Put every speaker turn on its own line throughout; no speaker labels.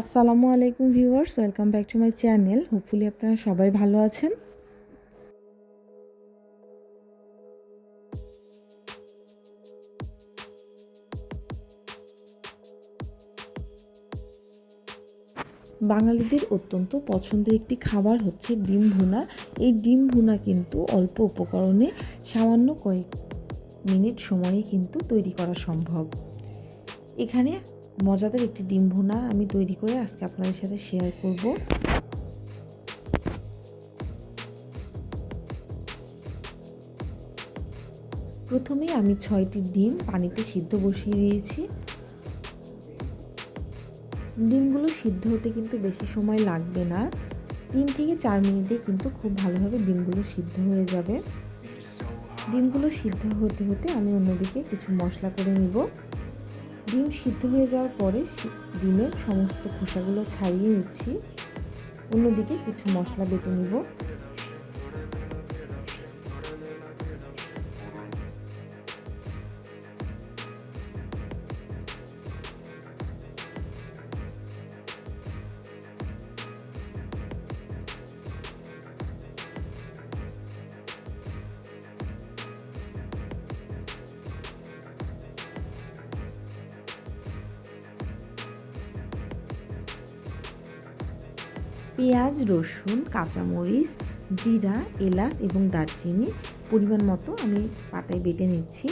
আসসালামু আলাইকুম viewers, welcome back to my channel. Hopefully আপনারা সবাই ভালো আছেন। বাঙালিদের অত্যন্ত পছন্দের একটি খাবার হচ্ছে ডিম ভুনা। এই ডিম ভুনা কিন্তু অল্প উপকরণে সামান্য কয়েক মিনিট সময়ে কিন্তু তৈরি করা সম্ভব। এখানে মজাদার একটি ডিম ভুনা আমি তৈরি করে আজকে আপনাদের সাথে শেয়ার করব। প্রথমে আমি ছয়টি ডিম পানিতে সিদ্ধ বসিয়ে দিয়েছি। ডিমগুলো সিদ্ধ হতে কিন্তু বেশি সময় লাগবে না। তিন থেকে চার মিনিটে কিন্তু খুব ভালোভাবে ডিমগুলো সিদ্ধ হয়ে যাবে। ডিমগুলো সিদ্ধ হতে হতে আমি অন্যদিকে কিছু মশলা করে নিব। ডিম সিদ্ধ হয়ে যাওয়ার পরে ডিমের সমস্ত খোসাগুলো ছাড়িয়ে নিচ্ছি। অন্যদিকে কিছু মশলা বেটে নিব। পেঁয়াজ, রসুন, কাঁচামরিচ, জিরা, এলাচ এবং দারচিনি পরিমাণ মতো আমি পাটায় বেটে নিচ্ছি।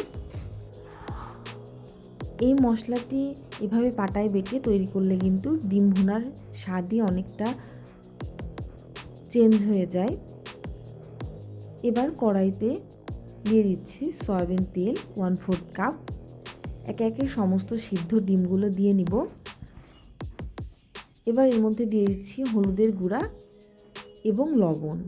এই মশলাটি এভাবে পাটায় বেটে তৈরি করলে কিন্তু ডিম ভুনার স্বাদই অনেকটা চেঞ্জ হয়ে যায়। এবার কড়াইতে দিয়ে দিচ্ছি সয়াবিন তেল ওয়ান ফোর্থ কাপ একে একে সমস্ত সিদ্ধ ডিমগুলো দিয়ে নিব। এবার এর মধ্যে দিয়ে দিচ্ছি হলুদের গুঁড়া এবং লবণ।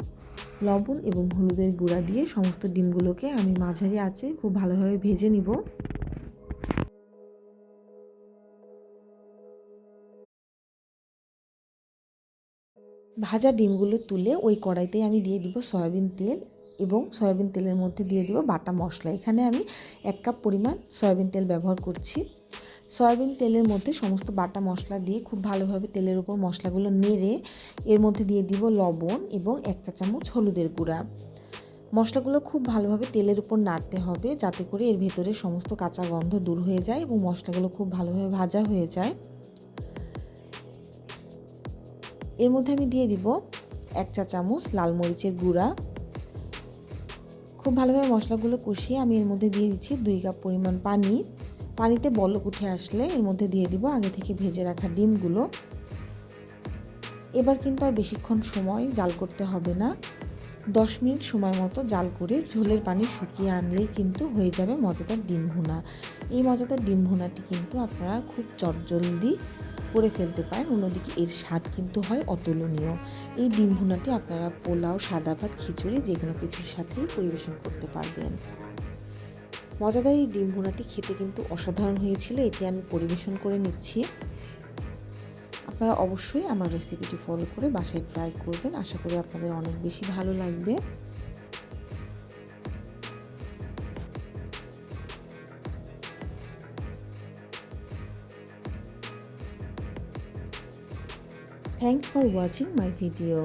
লবণ এবং হলুদের গুঁড়া দিয়ে সমস্ত ডিমগুলোকে আমি মাঝারি আঁচে খুব ভালোভাবে ভেজে নিব। ভাজা ডিমগুলো তুলে ওই কড়াইতে আমি দিয়ে দিব সয়াবিন তেল এবং সয়াবিন তেলের মধ্যে দিয়ে দিব বাটা মশলা। এখানে আমি এক কাপ পরিমাণ সয়াবিন তেল ব্যবহার করছি। সয়াবিন তেলের মধ্যে সমস্ত বাটা মশলা দিয়ে খুব ভালোভাবে তেলের উপর মশলাগুলো নেড়ে এর মধ্যে দিয়ে দিব লবণ এবং এক চা চামচ হলুদের গুঁড়া। মশলাগুলো খুব ভালোভাবে তেলের উপর নাড়তে হবে যাতে করে এর ভেতরে সমস্ত কাঁচা গন্ধ দূর হয়ে যায় এবং মশলাগুলো খুব ভালোভাবে ভাজা হয়ে যায়। এর মধ্যে আমি দিয়ে দিব এক চা চামচ লাল মরিচের গুঁড়া। খুব ভালোভাবে মশলাগুলো কষিয়ে আমি এর মধ্যে দিয়ে দিচ্ছি দুই কাপ পরিমাণ পানি। পানিতে বলক উঠে আসলে এর মধ্যে দিয়ে দিব আগে থেকে ভেজে রাখা ডিমগুলো। এবার কিন্তু আর বেশিক্ষণ সময় জাল করতে হবে না। দশ মিনিট সময় মতো জাল করে ঝোলের পানি শুকিয়ে আনলেই কিন্তু হয়ে যাবে মজাদার ডিম ভুনা। এই মজাদার ডিম ভুনাটি কিন্তু আপনারা খুব চটজলদি করে ফেলতে পারেন, অন্যদিকে এর স্বাদ কিন্তু হয় অতুলনীয়। এই ডিম ভুনাটি আপনারা পোলাও, সাদা ভাত, খিচুড়ি যে কোনো কিছুর সাথেই পরিবেশন করতে পারবেন। মজাদার এই ডিম ভুনাটি খেতে কিন্তু অসাধারণ হয়েছিল। এটি আমি পরিবেশন করে নিচ্ছি। আপনারা অবশ্যই আমার রেসিপিটি ফলো করে বাসায় ট্রাই করবেন। আশা করি আপনাদের অনেক বেশি ভালো লাগবে। Thanks for watching my video.